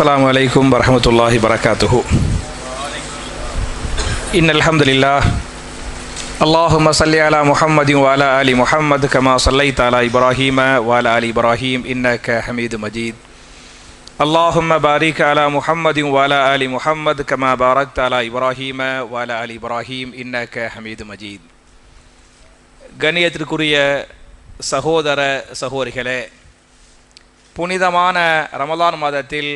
السلام عليكم ورحمة الله وبركاته إن الحمد لله اللهم صل على محمد وعلى آل محمد كما صليت على إبراهيم وعلى آل إبراهيم إنك حميد مجيد اللهم بارك على محمد وعلى آل محمد كما باركت على إبراهيم وعلى آل إبراهيم إنك حميد مجيد கண்ணியத்திற்குரிய சகோதர சகோதரிகளே புனிதமான ரமலான் மாதத்தில்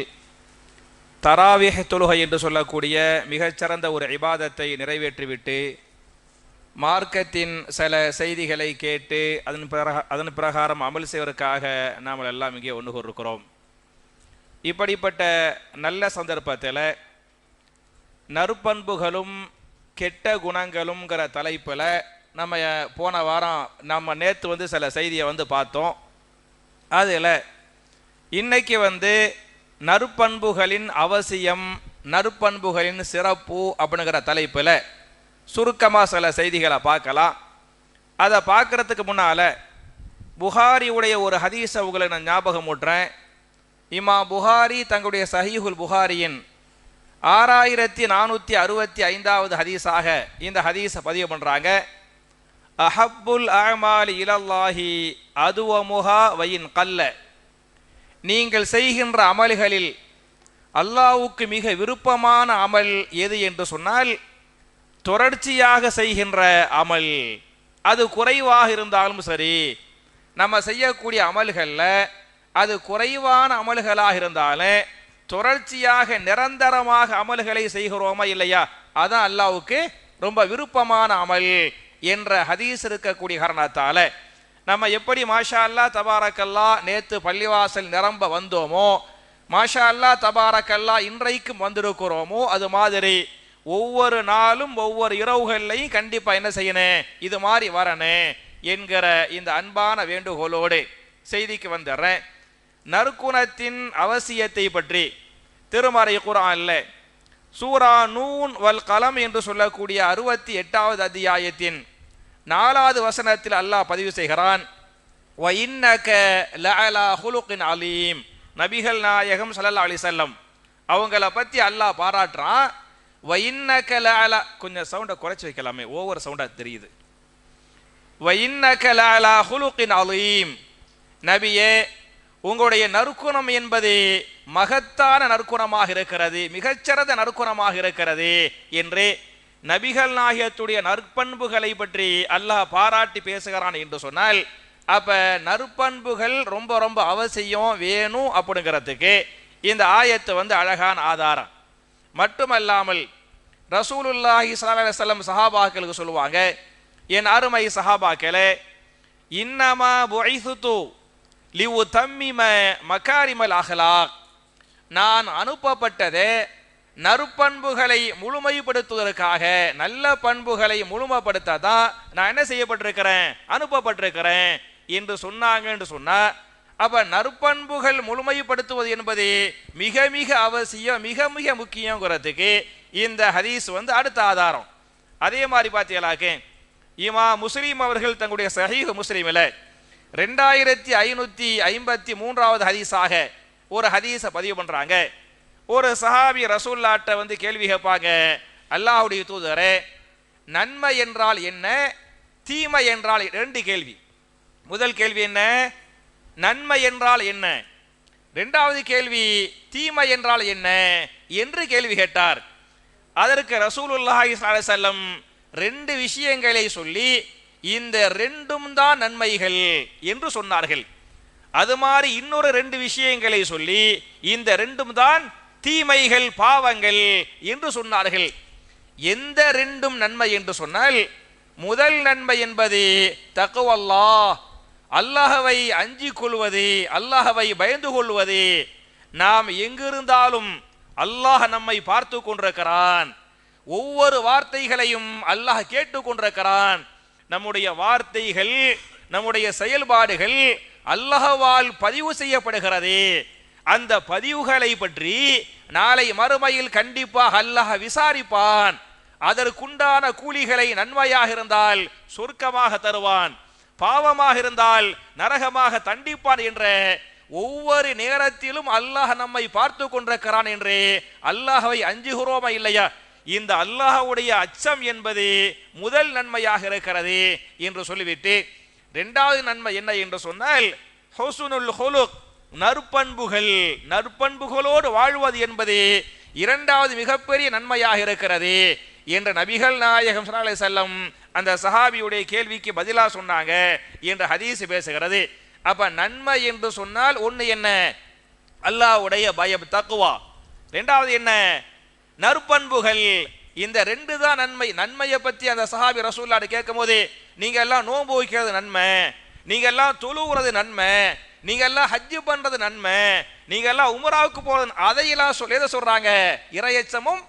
தராவிஹ் தொழுகை என்று சொல்லக்கூடிய மிகச்சிறந்த ஒரு இபாதத்தை நிறைவேற்றிவிட்டு மார்க்கத்தின் சில செய்திகளை கேட்டு அதன் பிரகா அதன் பிரகாரம் அமல் செய்வதற்காக நாம் எல்லாம் இங்கே ஒன்று கூறுக்கிறோம் இப்படிப்பட்ட நல்ல சந்தர்ப்பத்தில் நற்பண்புகளும் கெட்ட குணங்களுங்கிற தலைப்பில் நம்ம போன வாரம் நம்ம நேற்று வந்து சில செய்தியை வந்து பார்த்தோம். அதில் இன்னைக்கு வந்து நற்பண்புகளின் அவசியம் நற்பண்புகளின் சிறப்பு அப்படிங்கிற தலைப்பில் சுருக்கமாக சில செய்திகளை பார்க்கலாம். அதை பார்க்கறதுக்கு முன்னால் புகாரியுடைய ஒரு ஹதீஸை உங்களை நான் ஞாபகம் ஊட்டுறேன். இமா புகாரி தங்களுடைய சஹீஹுல் புகாரியின் ஆறாயிரத்தி நானூற்றி அறுபத்தி ஐந்தாவது ஹதீஸாக இந்த ஹதீஸை பதிவு பண்ணுறாங்க அஹப்புல் அமாலி இலல்லாஹி அதுவமுஹா வயின் கல்ல. நீங்கள் செய்கின்ற அமல்களில் அல்லாவுக்கு மிக விருப்பமான அமல் எது என்று சொன்னால் தொடர்ச்சியாக செய்கின்ற அமல். அது குறைவாக இருந்தாலும் சரி நம்ம செய்யக்கூடிய அமல்களில் அது குறைவான அமல்களாக இருந்தாலும் தொடர்ச்சியாக நிரந்தரமாக அமல்களை செய்கிறோமா இல்லையா? அதான் அல்லாவுக்கு ரொம்ப விருப்பமான அமல் என்ற ஹதீஸ் இருக்கக்கூடிய காரணத்தால் நம்ம எப்படி மாஷா அல்லா தபாரக்கல்லா நேற்று பள்ளிவாசல் நிரம்ப வந்தோமோ மாஷா அல்லா தபாரக்கல்லா இன்றைக்கும் வந்திருக்கிறோமோ அது மாதிரி ஒவ்வொரு நாளும் ஒவ்வொரு இரவுகள்லையும் கண்டிப்பா என்ன செய்யணும்? இது மாதிரி வரணும் என்கிற இந்த அன்பான வேண்டுகோளோடு செய்திக்கு வந்துடுறேன் நற்குணத்தின் அவசியத்தை பற்றி திருமறை குரான்ல சூரா நூன் வல் கலம் என்று சொல்லக்கூடிய அறுபத்தி எட்டாவது அத்தியாயத்தின் நாலாவது வசனத்தில் அல்லாஹ் பதிவு செய்கிறான். "வ அலீம். நபிகள் நாயகம் சல்லா அலி செல்லம் அவங்கள பற்றி அல்லாஹ் பாராட்டுறான். "வ கொஞ்சம் சவுண்டை குறைச்சி வைக்கலாமே ஓவர் சவுண்டா தெரியுது. "வ இன்னக அலீம் நபியே உங்களுடைய நற்குணம் என்பது மகத்தான நற்குணமாக இருக்கிறது மிகச்சிறந்த நற்குணமாக இருக்கிறது என்று நபிகள் நாயகத்துடைய நற்பண்புகளை பற்றி அல்லாஹ் பாராட்டி பேசுகிறான் என்று சொன்னால் அப்ப நற்பண்புகள் ரொம்ப ரொம்ப அவசியம் வேணும் அப்படிங்கிறதுக்கு இந்த ஆயத்து வந்து அழகான ஆதாரம். மட்டுமல்லாமல் ரசூலுல்லாஹி ஸல்லல்லாஹு சஹாபாக்களுக்கு சொல்லுவாங்க என் அருமை சஹாபாக்களே இன்னமா புஐசுது லிவு தம்மிம மகாரிமல் அஹ்லாக். நான் அனுப்பப்பட்டதே நற்பண்புகளை முழுமைப்படுத்துவதற்காக நல்ல பண்புகளை முழுமைப்படுத்த தான் நான் என்ன செய்யப்பட்டிருக்கிறேன் அனுப்பப்பட்டிருக்கிறேன் என்று சொன்னாங்க என்று சொன்னால் அப்ப நற்பண்புகள் முழுமைப்படுத்துவது என்பது மிக மிக அவசியம் மிக மிக முக்கியங்கிறதுக்கு இந்த ஹதீஸ் வந்து அடுத்த ஆதாரம். அதே மாதிரி பார்த்தீங்களாக்கு இமா முஸ்லீம் அவர்கள் தங்களுடைய சஹீஹ் முஸ்லீமில் ரெண்டாயிரத்தி ஐநூற்றி ஐம்பத்தி மூன்றாவது ஹதீஸாக ஒரு ஹதீஸை பதிவு பண்ணுறாங்க ஒரு சஹாபி ரசூல்லாட்ட வந்து கேள்வி கேட்பாங்க அல்லாஹுடைய தூதரே நன்மை என்றால் என்ன? தீமை என்றால் ரெண்டு கேள்வி. முதல் கேள்வி என்ன? நன்மை என்றால் என்ன? ரெண்டாவது கேள்வி தீமை என்றால் என்ன? என்று கேள்வி கேட்டார். அதற்கு ரசூலுல்லாஹி செல்லம் ரெண்டு விஷயங்களை சொல்லி இந்த ரெண்டும் தான் நன்மைகள் என்று சொன்னார்கள். அது மாதிரி இன்னொரு ரெண்டு விஷயங்களை சொல்லி இந்த ரெண்டும் தான் தீமைகள் பாவங்கள் என்று சொன்னார்கள். எந்த ரெண்டும் நன்மை என்று சொன்னால் முதல் நன்மை என்பது தக்குவல்லா அல்லாஹவை அஞ்சி கொள்வது அல்லாஹவை பயந்து கொள்வது நாம் எங்கிருந்தாலும் அல்லாஹ் நம்மை பார்த்து கொண்டிருக்கிறான். ஒவ்வொரு வார்த்தைகளையும் அல்லாஹ் கேட்டு கொண்டிருக்கிறான். நம்முடைய வார்த்தைகள் நம்முடைய செயல்பாடுகள் அல்லாஹவால் பதிவு செய்யப்படுகிறது. அந்த பதிவுகளை பற்றி நாளை மறுமையில் கண்டிப்பாக அல்லாஹ் விசாரிப்பான். அதற்குண்டான கூலிகளை நன்மையாக இருந்தால் சொர்க்கமாக தருவான். பாவமாக இருந்தால் நரகமாக தண்டிப்பான் என்ற ஒவ்வொரு நேரத்திலும் அல்லாஹ் நம்மை பார்த்து கொண்டிருக்கிறான் என்று அல்லாஹவை அஞ்சுகிறோமா இல்லையா? இந்த அல்லாஹவுடைய அச்சம் என்பது முதல் நன்மையாக இருக்கிறது என்று சொல்லிவிட்டு இரண்டாவது நன்மை என்ன என்று சொன்னால் ஹொசுனுல் ஹொலுக் நற்பண்புகள் நற்பண்புகளோடு வாழ்வது என்பது இரண்டாவது மிகப்பெரிய நன்மையாக இருக்கிறது என்ற நபிகள் நாயகம் ஸல்லல்லாஹு செல்லம் அந்த சஹாபியுடைய கேள்விக்கு பதிலா சொன்னாங்க என்ற ஹதீஸ் பேசுகிறது. அப்ப நன்மை என்று சொன்னால் ஒண்ணு என்ன? அல்லாஹ்வுடைய பயம் தக்குவா ரெண்டாவது என்ன? நற்பண்புகள். இந்த ரெண்டு தான் நன்மை. நன்மையை பத்தி அந்த சஹாபி ரசூல்லாடு கேட்கும் போது நீங்க எல்லாம் நோன்பு வைக்கிறது நன்மை. நீங்க எல்லாம் தொழுவுறது நன்மை. நீங்க எல்லாம் ஹஜ்ஜு பண்றது நன்மை. நீங்க எல்லாம் உமராவுக்கு போறது அதையெல்லாம் சொல் எதை சொல்றாங்க? இரையச்சமும்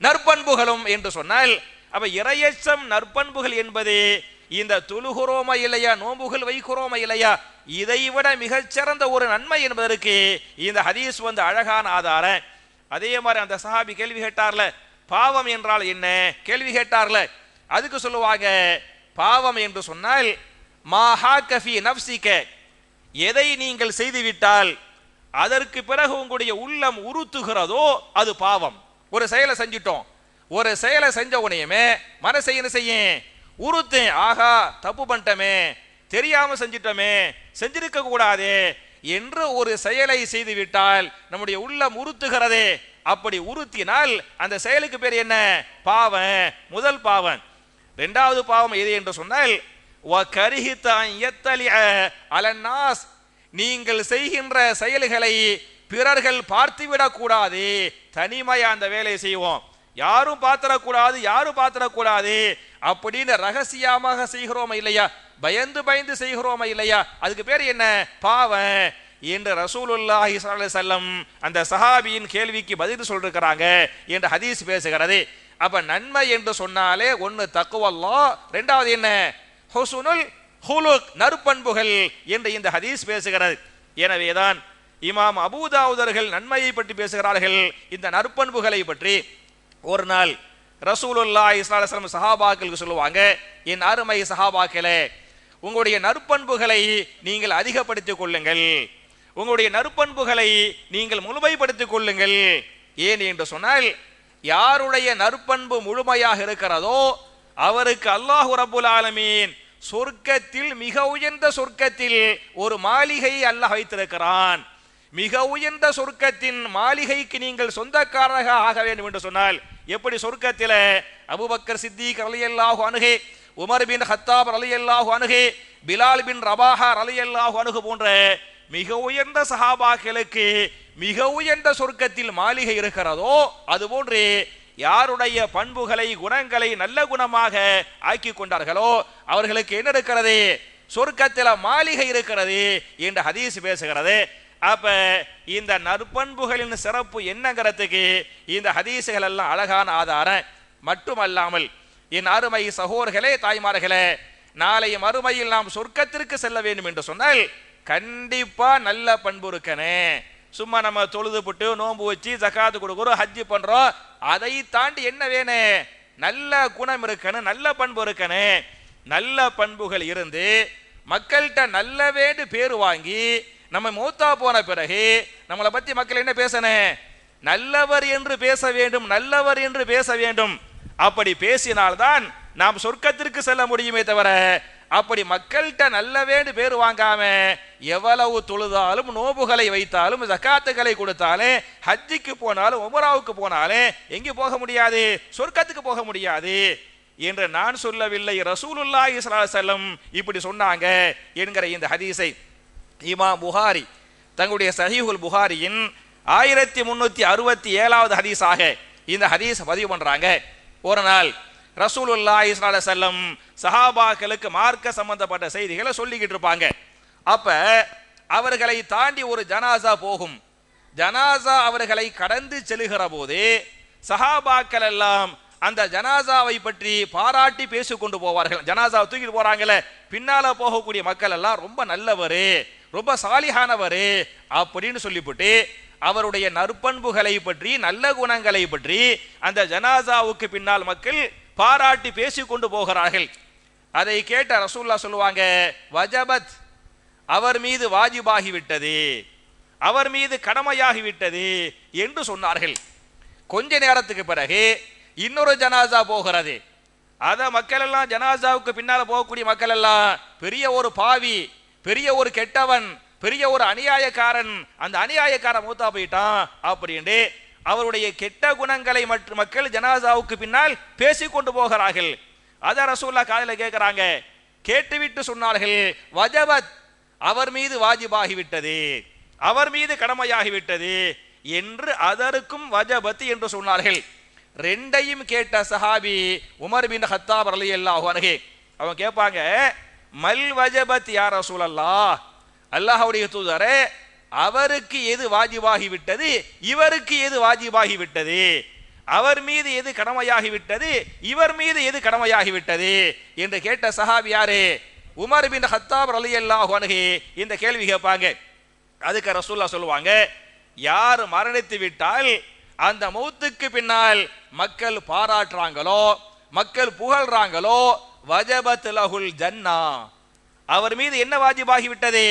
நற்பண்புகளும் என்று சொன்னால் அப்ப இறையச்சம் நற்பண்புகள் என்பது இந்த தொழுகிறோமா இல்லையா நோம்புகள் வைக்கிறோமா இல்லையா இதை விட மிகச்சிறந்த ஒரு நன்மை என்பதற்கு இந்த ஹதீஸ் வந்து அழகான ஆதாரம். அதே மாதிரி அந்த சஹாபி கேள்வி கேட்டார்ல பாவம் என்றால் என்ன? கேள்வி கேட்டார்ல. அதுக்கு சொல்லுவாங்க பாவம் என்று சொன்னால் மாஹா கஃபி நப்சிக்க எதை நீங்கள் செய்துவிட்டால் அதற்கு பிறகு உங்களுடைய உள்ளம் உறுத்துகிறதோ அது பாவம். ஒரு செயலை செஞ்சிட்டோம். ஒரு செயலை செஞ்ச உனையுமே மனசை என்ன செய்யும்? உறுத்தேன் ஆகா தப்பு பண்ணிட்டமே தெரியாமல் செஞ்சிட்டோமே செஞ்சிருக்க கூடாதே என்று ஒரு செயலை செய்துவிட்டால் நம்முடைய உள்ளம் உறுத்துகிறதே அப்படி உறுத்தினால் அந்த செயலுக்கு பேர் என்ன? பாவம் முதல் பாவம். ரெண்டாவது பாவம் எது என்று சொன்னால் அலநாஸ் நீங்கள் செய்கின்ற செயல்களை பிறர்கள் பார்த்துவிடக் கூடாது தனிமையா அந்த வேலையை செய்வோம். யாரும் பாத்திரக்கூடாது யாரும் பாத்திரக்கூடாது. அப்படின்னு ரகசியமாக செய்கிறோமா இல்லையா? பயந்து பயந்து செய்கிறோமா இல்லையா? அதுக்கு பேர் என்ன? பாவம். என்று ரசூலுல்லாஹி செல்லம் அந்த சஹாபியின் கேள்விக்கு பதில் சொல்லிருக்கிறாங்க என்று ஹதீஸ் பேசுகிறது. அப்ப நன்மை என்று சொன்னாலே ஒன்னு தக்குவல்லா ரெண்டாவது என்ன? ஹுசுனுல் ஹுலுக் நற்பண்புகள் என்று இந்த ஹதீஸ் பேசுகிறது. எனவேதான் இமாம் அபூதாவுதர்கள் நன்மையை பற்றி பேசுகிறார்கள். இந்த நற்பண்புகளை பற்றி ஒரு நாள் ரசூலுல்லா ஸல்லல்லாஹு சஹாபாக்களுக்கு சொல்லுவாங்க என் அருமை சஹாபாக்களே உங்களுடைய நற்பண்புகளை நீங்கள் அதிகப்படுத்திக் கொள்ளுங்கள். உங்களுடைய நற்பண்புகளை நீங்கள் முழுமைப்படுத்திக் கொள்ளுங்கள். ஏன் என்று சொன்னால் யாருடைய நற்பண்பு முழுமையாக இருக்கிறதோ அவருக்கு அல்லாஹு ரபுல் ஆலமீன் சொர்க்கத்தில் மிக உயர்ந்த சொர்க்கத்தில் ஒரு மாளிகையை அல்லாஹ் வைத்திருக்கிறான். மிக உயர்ந்த சொர்க்கத்தின் மாளிகைக்கு நீங்கள் சொந்தக்காரராக ஆக வேண்டும் என்று சொன்னால் எப்படி சொர்க்கத்தில் அபுபக்கர் சித்திக் அலையல்லாஹு அணுகே உமர் பின் ஹத்தாப் ரலியல்லாஹு அணுகே பிலால் பின் ரபாஹா அலையல்லாஹு அணுகு போன்ற மிக உயர்ந்த சஹாபாக்களுக்கு மிக உயர்ந்த சொர்க்கத்தில் மாளிகை இருக்கிறதோ அதுபோன்று யாருடைய பண்புகளை குணங்களை நல்ல குணமாக ஆக்கி கொண்டார்களோ அவர்களுக்கு என்ன இருக்கிறது? சொர்க்கத்தில் மாளிகை இருக்கிறது என்று ஹதீஸ் பேசுகிறது. அப்ப இந்த நற்பண்புகளின் சிறப்பு என்னங்கிறதுக்கு இந்த ஹதீசுகள் எல்லாம் அழகான ஆதாரம். மட்டுமல்லாமல் என் அருமை சகோர்களே தாய்மார்களே நாளை மறுமையில் நாம் சொர்க்கத்திற்கு செல்ல வேண்டும் என்று சொன்னால் கண்டிப்பா நல்ல பண்பு இருக்கனே. சும்மா நம்ம தொழுது போட்டு நோன்பு வச்சு ஜக்காத்து கொடுக்குறோம் ஹஜ்ஜு பண்றோம் அதை தாண்டி என்ன வேணும் நல்ல குணம் இருக்கணும் நல்ல பண்பு இருக்கணும் நல்ல பண்புகள் இருந்து மக்கள்கிட்ட நல்ல வேண்டு பேர் வாங்கி நம்ம மூத்தா போன பிறகு நம்மளை பத்தி மக்கள் என்ன பேசணும் நல்லவர் என்று பேச வேண்டும் நல்லவர் என்று பேச வேண்டும். அப்படி பேசினால்தான் நாம் சொர்க்கத்திற்கு செல்ல முடியுமே தவிர அப்படி மக்கள்கிட்ட நல்லவேண்டு பேர் வாங்காம எவ்வளவு தொழுதாலும் நோபுகளை வைத்தாலும் ஜக்காத்துகளை கொடுத்தாலும் ஹஜ்ஜிக்கு போனாலும் உமராவுக்கு போனாலும் எங்கே போக முடியாது? சொர்க்கத்துக்கு போக முடியாது. என்று நான் சொல்லவில்லை. ரசூலுல்லாஹி செல்லம் இப்படி சொன்னாங்க என்கிற இந்த ஹதீஸை இமா புகாரி தங்களுடைய சஹீஹுல் புகாரியின் ஆயிரத்தி முன்னூற்றி அறுபத்தி ஏழாவது ஹதீஸாக இந்த ஹதீஸ் பதிவு பண்ணுறாங்க ஒரு நாள் ரசூலுல்லா ஸல்லல்லாஹு செல்லம் சஹாபாக்களுக்கு மார்க்க சம்பந்தப்பட்ட செய்திகளை சொல்லிக்கிட்டு இருப்பாங்க. அப்போ அவர்களை தாண்டி ஒரு ஜனாசா போகும். ஜனாசா அவர்களை கடந்து செல்லுகிற போது சஹாபாக்கள் எல்லாம் அந்த ஜனாசாவை பற்றி பாராட்டி பேசிக்கொண்டு போவார்கள். ஜனாசாவை தூக்கிட்டு போறாங்களே. பின்னால போகக்கூடிய மக்கள் எல்லாம் ரொம்ப நல்லவர். ரொம்ப சாலிஹானவர் அப்படின்னு சொல்லிவிட்டு அவருடைய நற்பண்புகளை பற்றி நல்ல குணங்களை பற்றி அந்த ஜனாசாவுக்கு பின்னால் மக்கள் பாராட்டி பேசி கொண்டு போகிறார்கள். அதை கேட்ட ரசூல்லா சொல்லுவாங்க வஜபத் அவர் மீது வாஜிபாகிவிட்டது அவர் மீது கடமையாகிவிட்டது என்று சொன்னார்கள். கொஞ்ச நேரத்துக்கு பிறகு இன்னொரு ஜனாசா போகிறது. அதை மக்கள் எல்லாம் ஜனாசாவுக்கு பின்னால போகக்கூடிய மக்கள் எல்லாம் பெரிய ஒரு பாவி பெரிய ஒரு கெட்டவன் பெரிய ஒரு அநியாயக்காரன் அந்த அநியாயக்காரன் மூத்தா போயிட்டான் அப்படின்ட்டு அவருடைய கெட்ட குணங்களை மற்ற மக்கள் ஜனாசாவுக்கு பின்னால் பேசிக்கொண்டு போகிறார்கள். அத ரசூல்லா காதுல கேட்கிறாங்க கேட்டுவிட்டு சொன்னார்கள் வஜபத் அவர் மீது வாஜிபாகிவிட்டது. அவர் மீது கடமையாகிவிட்டது. என்று அதற்கும் வஜபத் என்று சொன்னார்கள். ரெண்டையும் கேட்ட சஹாபி உமர் பின் ஹத்தாப் ரலியல்லாஹு அன்ஹு. அவன் கேட்பாங்க மல் வஜபத் யா ரசூலல்லாஹ். அல்லாஹுடைய தூதரே அவருக்கு எது வாஜிபாகிவிட்டது இவருக்கு எது வாஜிபாகிவிட்டது? அவர் மீது எது கடமையாகிவிட்டது இவர் மீது எது கடமையாகிவிட்டது? என்று கேட்ட சஹாபி யாரு? உமர் பின் ஹத்தாப் ரலியல்லாஹு அன்ஹு. இந்த கேள்வி கேட்பாங்க. அதுக்கு ரசூல்லா சொல்லுவாங்க யார் மரணித்து விட்டால் அந்த மௌத்துக்கு பின்னால் மக்கள் பாராட்டுறாங்களோ மக்கள் புகழ்றாங்களோ வஜபத் லஹுல் ஜன்னா. அவர் மீது என்ன வாஜிபாகிவிட்டது?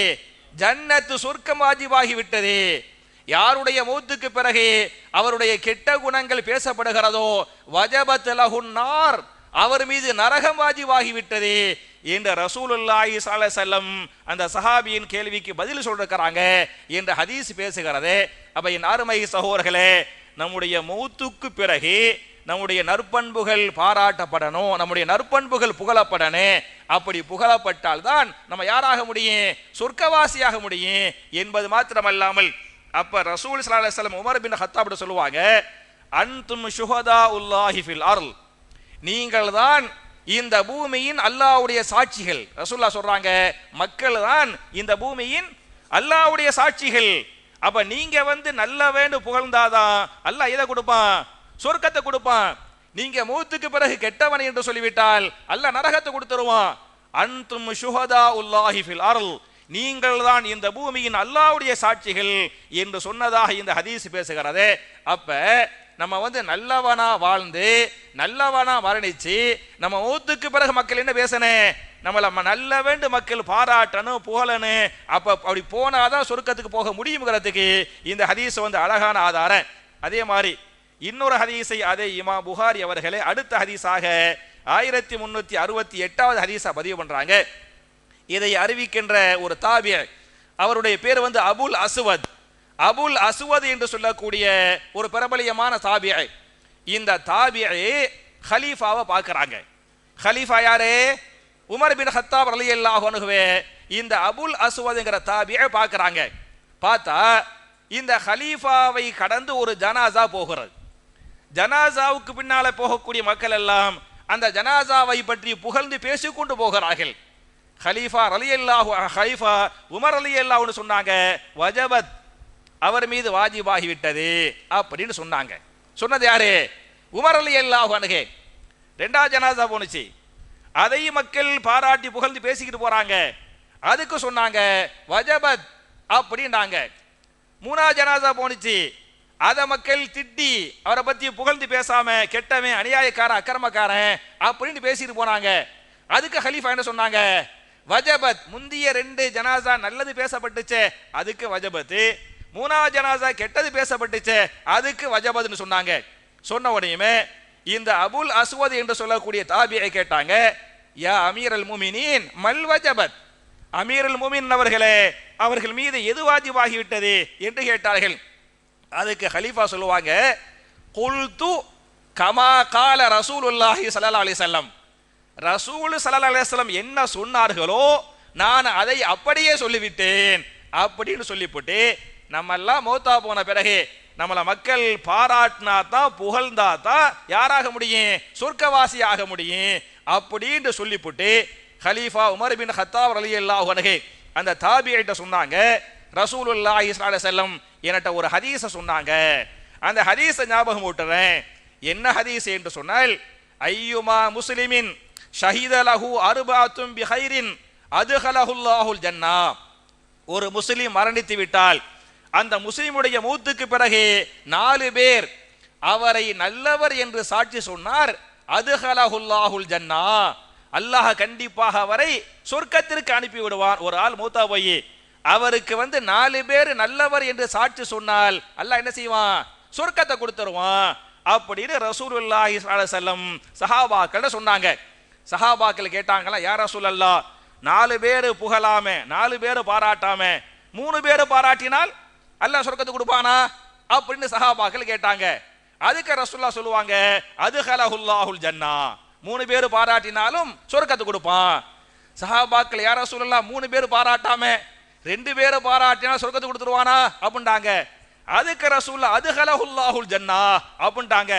ஜன்னத்து சொர்க்கம் வாஜிபாகிவிட்டது. யாருடைய மௌத்துக்கு பிறகு அவருடைய கெட்ட குணங்கள் பேசப்படுகிறதோ வஜபத் லஹுன் நார் அவர் மீது நரகம் வாஜிவாகிவிட்டது என்ற ரசூலுல்லாஹி ஸல்லல்லாஹு அந்த சஹாபியின் கேள்விக்கு பதில் சொல்லிருக்கிறாங்க என்ற ஹதீஸ் பேசுகிறது. அப்ப என் அருமை சகோதரர்களே நம்முடைய மௌத்துக்கு பிறகு நம்முடைய நற்பண்புகள் பாராட்டப்படணும் நம்முடைய நற்பண்புகள் புகழப்படணும் அப்படி புகழப்பட்டால் தான் நம்ம யாராக முடியும்? சொர்க்கவாசியாக முடியும் என்பது மாத்திரமல்லாமல் அப்ப ரசூல் சலாஹம் உமர் பின் ஹத்தாப் சொல்லுவாங்க அன்தும் சுஹதா உல்லாஹி ஃபில் அருள் நீங்கள் தான் இந்த பூமியின் அல்லாவுடைய சாட்சிகள். ரசூல்லா சொல்றாங்க மக்கள் தான் இந்த பூமியின் அல்லாஹ்வுடைய சாட்சிகள். அப்ப நீங்க வந்து நல்ல வேண்டும் புகழ்ந்தாதான் அல்லாஹ் எதை கொடுப்பான்? சொர்க்கத்தை கொடுப்பான். நீங்க மூத்துக்கு பிறகு கெட்டவன் என்று சொல்லிவிட்டால் அல்ல நரகத்தை கொடுத்துருவான். அன்தும் ஷுஹதா உல்லாஹி ஃபில் நீங்கள் தான் இந்த பூமியின் அல்லாவுடைய சாட்சிகள் என்று சொன்னதாக இந்த ஹதீஸ் பேசுகிறது. அப்ப நம்ம வந்து நல்லவனா வாழ்ந்து நல்லவனா மரணிச்சு நம்ம மூத்துக்கு பிறகு மக்கள் என்ன பேசணும் நம்மளை நம்ம நல்ல வேண்டு மக்கள் பாராட்டணும் புகழணும் அப்ப அப்படி போனாதான் சொர்க்கத்துக்கு போக முடியுங்கிறதுக்கு இந்த ஹதீஸ் வந்து அழகான ஆதாரம். அதே மாதிரி இன்னொரு ஹதீஸை அதே இமா புகாரி அவர்களே அடுத்த ஹதீஸாக ஆயிரத்தி முன்னூற்றி அறுபத்தி எட்டாவது ஹதீஸா பதிவு பண்ணுறாங்க இதை அறிவிக்கின்ற ஒரு தாபிய அவருடைய பேர் வந்து அபுல் அசுவத். அபுல் அசுவத் என்று சொல்லக்கூடிய ஒரு பிரபலியமான தாபிய. இந்த தாபியை ஹலீஃபாவை பார்க்குறாங்க. ஹலீஃபா யாரு? உமர் பின் ஹத்தாப் அலி அன்ஹுவே இந்த அபுல் அசுவதுங்கிற தாபியை பார்க்குறாங்க. பார்த்தா இந்த ஹலீஃபாவை கடந்து ஒரு ஜனாசா போகிறது. ஜனாசாவுக்கு பின்னால போகக்கூடிய மக்கள் எல்லாம் அந்த ஜனாசாவை பற்றி புகழ்ந்து பேசிக்கொண்டு போகிறார்கள். ஹலீஃபா ரலியல்லாஹு ஹலீஃபா உமர் ரலியல்லாஹுன்னு சொன்னாங்க வஜபத் அவர் மீது வாஜிபாகிவிட்டது அப்படின்னு சொன்னாங்க. சொன்னது யாரு? உமர் ரலியல்லாஹு அணுகே ரெண்டாவது ஜனாசா போனுச்சு அதையும் மக்கள் பாராட்டி புகழ்ந்து பேசிக்கிட்டு போறாங்க. அதுக்கு சொன்னாங்க வஜபத் அப்படின்னாங்க. மூணாவது ஜனாசா போனுச்சு அத மக்கள் திட்டி அவரை பத்தி புகழ்ந்து பேசாம கெட்டவன் அநியாயக்காரன் அக்கிரமக்காரன் அப்படின்னு பேசிட்டு போனாங்க. அதுக்கு ஹலீஃபா என்ன சொன்னாங்க? வஜபத் முந்திய ரெண்டு ஜனாசா நல்லது பேசப்பட்டுச்சே அதுக்கு வஜபத். மூணாவது ஜனாசா கெட்டது பேசப்பட்டுச்சே அதுக்கு வஜபத்னு சொன்னாங்க. சொன்ன உடனேயுமே இந்த அபுல் அஸ்வத் என்று சொல்லக்கூடிய தாபியை கேட்டாங்க யா அமீர் அல் முமினின் மல் வஜபத்? அமீருல் முமின் அவர்களே அவர்கள் மீது எது வாஜிபாகிவிட்டது என்று கேட்டார்கள். அதுக்கு ஹலீஃபா சொல்லுவாங்க குல்து கமா கால ரசூலுல்லாஹி சல்லா அலைஹி ரசூல் சல்லா அலைஹி என்ன சொன்னார்களோ நான் அதை அப்படியே சொல்லிவிட்டேன். அப்படின்னு சொல்லிவிட்டு நம்ம எல்லாம் மௌத்தா போன பிறகு நம்மளை மக்கள் பாராட்டினா தான் புகழ்ந்தா தான் யாராக முடியும்? சொர்க்கவாசி ஆக முடியும்? அப்படின்னு சொல்லிவிட்டு ஹலீஃபா உமர் பின் ஹத்தாப் ரலியல்லாஹு அன்ஹு அந்த தாபியிட்ட சொன்னாங்க ரசூலுல்லாஹி ஸல்லல்லாஹு செல்லம் என்கிட்ட ஒரு ஹதீஸை சொன்னாங்க. அந்த ஹதீஸை ஞாபகம் ஊட்டுறேன். என்ன ஹதீஸ் என்று சொன்னால் ஐயுமா முஸ்லிமின் ஷஹீத லஹு அருபாத்தும் பிஹைரின் அதுஹலஹுல்லாஹுல் ஜன்னா. ஒரு முஸ்லீம் மரணித்து விட்டால் அந்த முஸ்லீமுடைய மூத்துக்கு பிறகு நாலு பேர் அவரை நல்லவர் என்று சாட்சி சொன்னார் அதுஹலஹுல்லாஹுல் ஜன்னா. அல்லாஹ் கண்டிப்பாக அவரை சொர்க்கத்திற்கு அனுப்பி விடுவான் ஒரு ஆள் மூத்தா போய் அவருக்கு வந்து நாலு பேர் நல்லவர் என்று சாட்சி சொன்னால் அல்லாஹ் என்ன செய்வான்? சொர்க்கத்தை கொடுத்துருவான். அப்படின்னு ரசூலுல்லாஹி செல்லம் சஹாபாக்கள் சொன்னாங்க. சஹாபாக்கள் கேட்டாங்களா யார் ரசூலல்லா நாலு பேர் புகழாம நாலு பேர் பாராட்டாம மூணு பேர் பாராட்டினால் அல்லாஹ் சொர்க்கத்தை கொடுப்பானா? அப்படின்னு சஹாபாக்கள் கேட்டாங்க. அதுக்கு ரசூல்லா சொல்லுவாங்க அது ஹலஹுல்லாஹுல் ஜன்னா மூணு பேர் பாராட்டினாலும் சொர்க்கத்தை கொடுப்பான். சஹாபாக்கள் யார சொல்லலாம் மூணு பேர் பாராட்டாம ரெண்டு பேரை பாராட்டினா சொர்க்கத்தை கொடுத்துருவானா? அப்படின்ட்டாங்க. அதுக்கு ரசூல்லா அது ஹலஹுல்லாஹுல் ஜன்னா அப்படின்ட்டாங்க.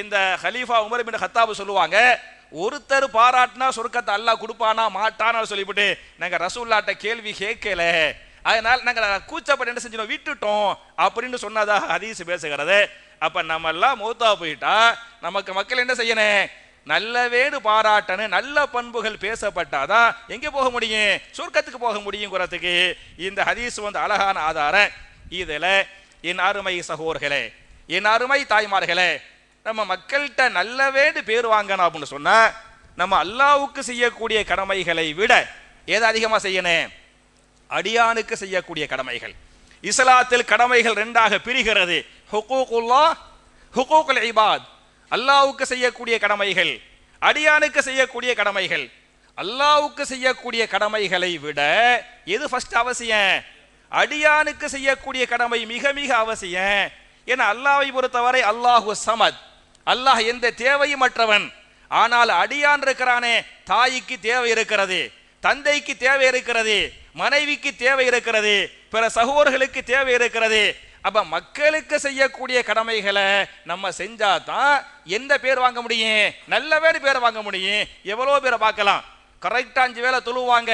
இந்த ஹலீஃபா உமர் பின் ஹத்தாபு சொல்லுவாங்க ஒருத்தர் பாராட்டினா சொர்க்கத்தை அல்லாஹ் கொடுப்பானா மாட்டானா சொல்லிவிட்டு நாங்கள் ரசூல்லாட்ட கேள்வி கேட்கல. அதனால் நாங்கள் கூச்சப்பட்டு என்ன செஞ்சோம்? விட்டுட்டோம். அப்படின்னு சொன்னதாக ஹதீஸ் பேசுகிறது. அப்போ நம்ம எல்லாம் மூத்தா போயிட்டா நமக்கு மக்கள் என்ன செய்யணும்? நல்ல வேடு நல்ல பண்புகள் பேசப்பட்டாதான் எங்கே போக முடியும்? சொர்க்கத்துக்கு போக முடியுங்கிறதுக்கு இந்த ஹதீஸ் வந்து அழகான ஆதாரம். இதில் என் அருமை சகோர்களே என் அருமை தாய்மார்களே நம்ம மக்கள்கிட்ட நல்லவேண்டு பேர் வாங்கணும் அப்படின்னு சொன்னால் நம்ம அல்லாவுக்கு செய்யக்கூடிய கடமைகளை விட எதை அதிகமாக செய்யணும்? அடியானுக்கு செய்யக்கூடிய கடமைகள். இஸ்லாத்தில் கடமைகள் ரெண்டாக பிரிகிறது. ஹுகூகுல்லா ஹுகூகுல் இபாத். அல்லாவுக்கு செய்யக்கூடிய கடமைகள் அடியானுக்கு செய்யக்கூடிய கடமைகள். அல்லாவுக்கு செய்யக்கூடிய கடமைகளை விட எது ஃபர்ஸ்ட் அவசியம்? அடியானுக்கு செய்யக்கூடிய கடமை மிக மிக அவசியம். ஏன்னா அல்லாவை பொறுத்தவரை அல்லாஹு சமத். அல்லாஹ் எந்த தேவையும் அற்றவன். ஆனால் அடியான் இருக்கிறானே தாய்க்கு தேவை இருக்கிறது தந்தைக்கு தேவை இருக்கிறது மனைவிக்கு தேவை இருக்கிறது பிற சகோதரர்களுக்கு தேவை இருக்கிறது அப்ப மக்களுக்கு செய்யக்கூடிய கடமைகளை நம்ம செஞ்சா தான் எந்த பேர் வாங்க முடியும்? நல்ல பேர் பேர் வாங்க முடியும். எவ்வளோ பேரை பார்க்கலாம். கரெக்டா அஞ்சு வேலை தொழுவாங்க.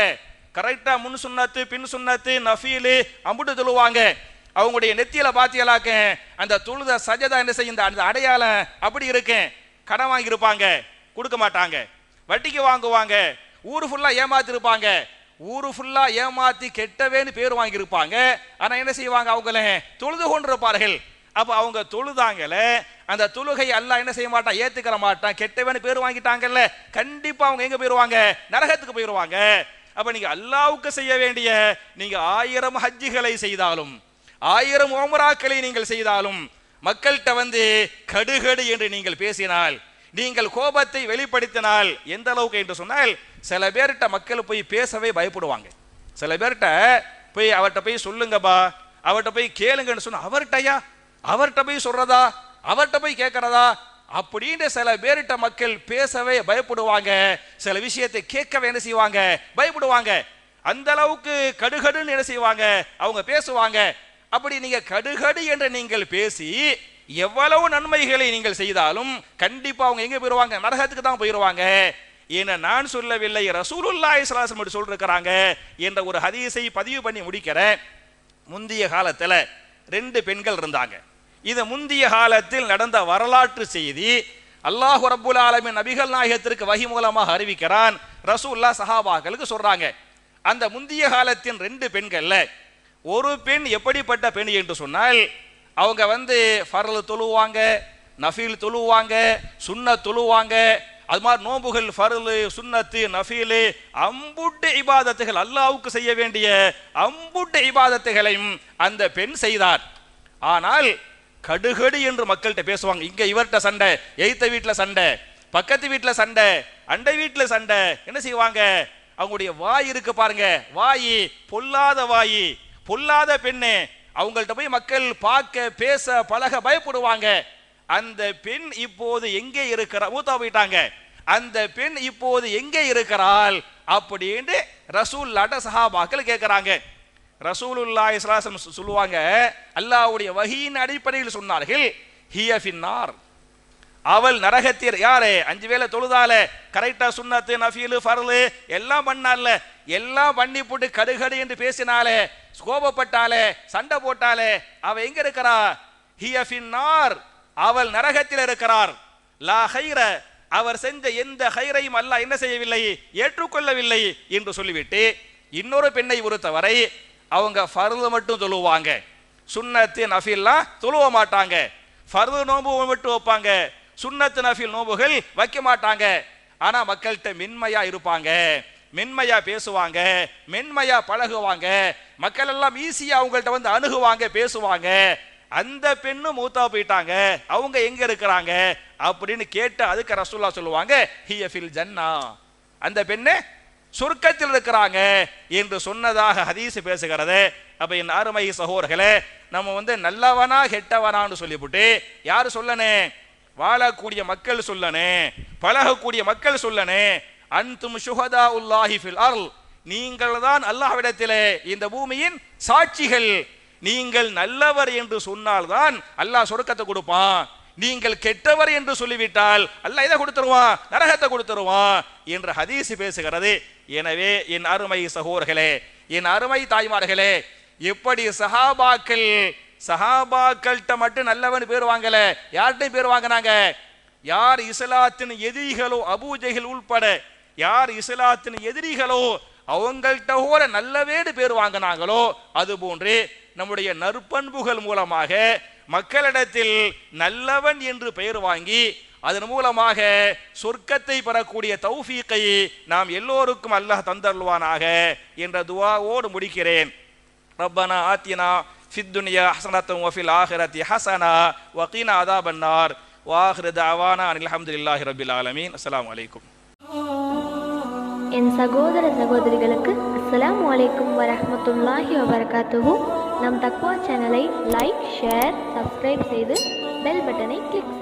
கரெக்டா முன் சுண்ணத்து பின் சுண்ணத்து நஃபீலு அம்புட்டு தொழுவாங்க. அவங்களுடைய நெத்தியில பாத்தியலாக்க அந்த தொழுத சஜதா என்ன செய்யும் அந்த அடையாளம் அப்படி இருக்கேன் கடன் வாங்கியிருப்பாங்க. கொடுக்க மாட்டாங்க. வட்டிக்கு வாங்குவாங்க. ஊர் ஃபுல்லா ஏமாத்திருப்பாங்க. ஊரு ஃபுல்லா ஏமாத்தி கெட்டவேன்னு பேர் வாங்கியிருப்பாங்க. ஆனா என்ன செய்வாங்க அவங்கள? தொழுது கொண்டிருப்பார்கள். அப்ப அவங்க தொழுதாங்கல அந்த தொழுகை அல்லாஹ் என்ன செய்ய மாட்டான்? ஏத்துக்கிற மாட்டான். கெட்டவேன்னு பேர் வாங்கிட்டாங்கல்ல. கண்டிப்பா அவங்க எங்க போயிருவாங்க? நரகத்துக்கு போயிருவாங்க. அப்ப நீங்க அல்லாவுக்கு செய்ய வேண்டிய நீங்க ஆயிரம் ஹஜ்ஜுகளை செய்தாலும் ஆயிரம் ஓமராக்களை நீங்கள் செய்தாலும் மக்கள்கிட்ட வந்து கடுகடு என்று நீங்கள் பேசினால் நீங்கள் கோபத்தை வெளிப்படுத்தினால் எந்த அளவுக்கு என்று சொன்னால் சில பேர்கிட்ட மக்கள் போய் பேசவே பயப்படுவாங்க. சில பேர்கிட்ட போய் அவர்கிட்ட போய் சொல்லுங்கப்பா அவர்கிட்ட போய் கேளுங்கன்னு சொன்ன அவர்கிட்டயா? அவர்கிட்ட போய் சொல்றதா? அவர்கிட்ட போய் கேட்கறதா? அப்படின்னு சில பேர்கிட்ட மக்கள் பேசவே பயப்படுவாங்க. சில விஷயத்தை கேட்கவே என்ன செய்வாங்க? பயப்படுவாங்க. அந்த அளவுக்கு கடுகடுன்னு என்ன செய்வாங்க? அவங்க பேசுவாங்க. அப்படி நீங்க கடுகடு என்று நீங்கள் பேசி எவ்வளவு நன்மைகளை நீங்கள் செய்தாலும் கண்டிப்பா அவங்க எங்க போயிருவாங்க? நரகத்துக்கு தான் போயிருவாங்க. என நான் சொல்லவில்லை ரசூலுல்லா இஸ்லாசம் சொல்றாங்க என்ற ஒரு ஹதீஸை பதிவு பண்ணி முடிக்கிற முந்தைய காலத்துல ரெண்டு பெண்கள் இருந்தாங்க. இது முந்திய காலத்தில் நடந்த வரலாற்று செய்தி அல்லாஹ் ரபுல் ஆலமின் நபிகள் நாயகத்திற்கு வகி மூலமாக அறிவிக்கிறான் ரசூல்லா சஹாபாக்களுக்கு சொல்றாங்க. அந்த முந்திய காலத்தின் ரெண்டு பெண்கள்ல ஒரு பெண் எப்படிப்பட்ட பெண் என்று சொன்னால் அவங்க வந்து ஃபரல் தொழுவாங்க நஃபீல் தொழுவாங்க சுண்ணத் தொழுவாங்க. அது மாதிரி நோம்புகள் ஃபர்லு சுண்ணத்து நஃபீலு அம்புட்டு இபாதத்துகள் அல்லாவுக்கு செய்ய வேண்டிய அம்புட்டு இபாதத்துகளையும் அந்த பெண் செய்தார். ஆனால் கடுகடு என்று மக்கள்கிட்ட பேசுவாங்க இங்க இவர்கிட்ட சண்டை எய்த்த வீட்டில் சண்டை பக்கத்து வீட்டில் சண்டை அண்டை வீட்டில் சண்டை என்ன செய்வாங்க? அவங்களுடைய வாய் இருக்கு பாருங்க வாய் பொல்லாத வாய் பொல்லாத பெண்ணு அவங்கள்ட்ட போய் மக்கள் பார்க்க பேச பழக பயப்படுவாங்க. அந்த பெண் இப்போது எங்கே இருக்கிறா? மூத்தா போயிட்டாங்க. அந்த பெண் இப்போது எங்கே இருக்கிறாள்? அப்படின்னு ரசூல்லாட்ட சஹாபாக்கள் கேட்கிறாங்க ரசூலுல்லா இஸ்லாசம் சொல்லுவாங்க அல்லாஹ்வுடைய வகையின் அடிப்படையில் சொன்னார்கள் ஹிய ஃபின்னார். அவள் நரகத்தியர் யாரு? அஞ்சு வேளை தொழுதால கரெக்டா சுண்ணத்து நஃபீலு ஃபர்லு எல்லாம் பண்ணால எல்லாம் பண்ணி போட்டு கடுகடு என்று பேசினாலே கோபப்பட்டாலே சண்டை போட்டாலே அவ எங்க இருக்கிறா? ஹிய அவள் நரகத்தில் இருக்கிறார். லா ஹைர. அவர் செஞ்ச எந்த ஹைரையும் அல்லாஹ் என்ன செய்யவில்லை? ஏற்றுக்கொள்ளவில்லை என்று சொல்லிவிட்டு இன்னொரு பெண்ணை பொறுத்தவரை அவங்க ஃபர்து மட்டும் தொழுவாங்க. சுண்ணத்து நஃபில்லாம் தொழுவ மாட்டாங்க. ஃபர்து நோன்பு மட்டும் வைப்பாங்க. சுன்னத்து நஃபில் நோம்புகள் வைக்க மாட்டாங்க. ஆனால் மக்கள்கிட்ட மென்மையாக இருப்பாங்க. மென்மையா பேசுவாங்க மென்மையா பழகுவாங்க மக்கள் எல்லாம் ஈஸியா அவங்கள்ட்ட வந்து அணுகுவாங்க பேசுவாங்க. அந்த பெண்ணும் மூத்தா போயிட்டாங்க அவங்க எங்க இருக்கிறாங்க அப்படின்னு கேட்டு அதுக்கு ரசூல்லா சொல்லுவாங்க ஹிய ஃபில் ஜன்னா. அந்த பெண்ணு சொர்க்கத்தில் இருக்கிறாங்க என்று சொன்னதாக ஹதீஸ் பேசுகிறது. அப்ப என் அருமை சகோதர்களே நம்ம வந்து நல்லவனா கெட்டவனான்னு சொல்லிவிட்டு யாரு சொல்லனே? வாழக்கூடிய மக்கள் சொல்லனே பழகக்கூடிய மக்கள் சொல்லனே அன்தும் சுஹதா உல்லாஹி ஃபில் அருள் நீங்கள் தான் அல்லாஹ்விடத்திலே இந்த பூமியின் சாட்சிகள். நீங்கள் நல்லவர் என்று சொன்னால்தான் அல்லாஹ் சொர்க்கத்தை கொடுப்பான். நீங்கள் கெட்டவர் என்று சொல்லிவிட்டால் அல்லாஹ் இதை கொடுத்துருவான்? நரகத்தை கொடுத்துருவான் என்று ஹதீஸ் பேசுகிறது. எனவே என் அருமை சகோதரர்களே என் அருமை தாய்மார்களே எப்படி சஹாபாக்கள் சஹாபாக்கள்கிட்ட மட்டும் நல்லவன் பேர் வாங்கல யார்கிட்டையும் பேர் வாங்கினாங்க? யார் இஸ்லாத்தின் எதிரிகளோ அபூஜைகள் உள்பட யார் இஸ்லாத்தின் எதிரிகளோ அவங்கள்ட்ட கூட நல்ல வேடு பேர் வாங்கினாங்களோ அது போன்று நம்முடைய நற்பண்புகள் மூலமாக மக்களிடத்தில் நல்லவன் என்று பெயர் வாங்கி அதன் மூலமாக சொர்க்கத்தை பெறக்கூடிய தௌஃபீக்கை நாம் எல்லோருக்கும் அல்லாஹ் தந்தருள்வானாக என்ற துவாவோடு முடிக்கிறேன். ரப்பனா ஆத்தினா ஃபித்துனியா ஹசனத்தும் வஃபில் ஆஹிரத்தி ஹசனா வக்கீனா அதாபன்னார் வாஹிரத் அவானா அனில் அஹமதுல்லாஹி ரபில் ஆலமீன். அஸ்லாம் வலைக்கும் என் சகோதர சகோதரிகளுக்கு அஸ்லாம் அலைக்கும் வரமத்துல்லாஹி வபரகாத்துஹு. நம் தக்வா சேனலை லைக் ஷேர் சப்ஸ்கிரைப் செய்து பெல் பட்டனை கிளிக்